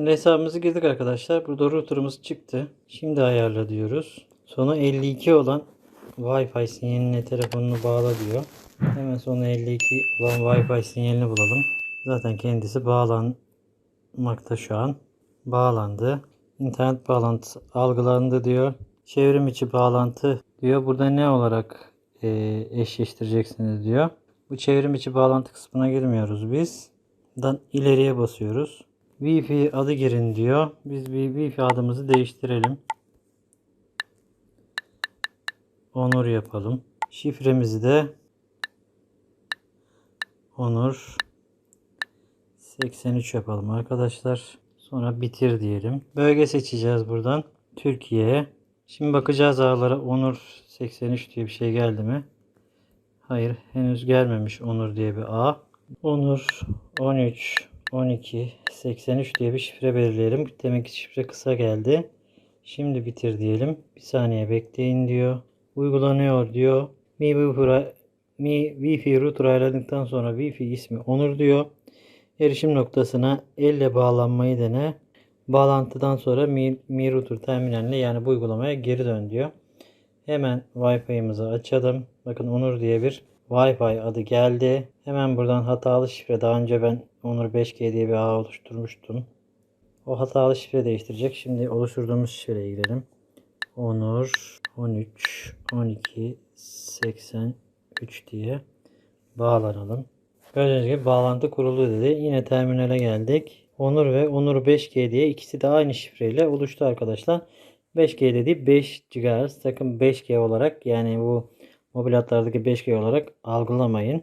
Şimdi hesabımızı girdik arkadaşlar. Burada router'ımız çıktı. Şimdi ayarla diyoruz. Sonu 52 olan Wi-Fi sinyaline telefonunu bağla diyor. Hemen sonu 52 olan Wi-Fi sinyalini bulalım. Zaten kendisi bağlanmakta şu an. Bağlandı. İnternet bağlantısı algılandı diyor. Çevrim içi bağlantı diyor. Burada ne olarak e, eşleştireceksiniz diyor. Bu çevrim içi bağlantı kısmına girmiyoruz biz. Dan ileriye basıyoruz. Wi-Fi adı girin diyor. Biz bir Wi-Fi adımızı değiştirelim. Onur yapalım. Şifremizi de Onur 83 yapalım arkadaşlar. Sonra bitir diyelim. Bölge seçeceğiz buradan. Türkiye. Şimdi bakacağız ağlara Onur 83 diye bir şey geldi mi? Hayır henüz gelmemiş Onur diye bir ağ. Onur 13 12 83 diye bir şifre belirleyelim. Demek ki şifre kısa geldi. Şimdi bitir diyelim. Bir saniye bekleyin diyor. Uygulanıyor diyor. Mi Wi-Fi, Mi Wi-Fi router ayarladıktan sonra Wi-Fi ismi Onur diyor. Erişim noktasına elle bağlanmayı dene. Bağlantıdan sonra Mi, Mi Router terminaline yani bu uygulamaya geri dön diyor. Hemen Wi-Fi'mizi açalım. Bakın Onur diye bir Wi-Fi adı geldi. Hemen buradan hatalı şifre. Daha önce ben Onur 5G diye bir ağ oluşturmuştum. O hatalı şifre değiştirecek. Şimdi oluşturduğumuz şifreye girelim. Onur 13 12 83 diye bağlanalım. Gördüğünüz gibi bağlantı kuruldu dedi. Yine terminale geldik. Onur ve Onur 5G diye ikisi de aynı şifreyle oluştu arkadaşlar. 5G dediği 5 GHz. Sakın 5G olarak yani bu mobil hatlardaki 5G olarak algılamayın.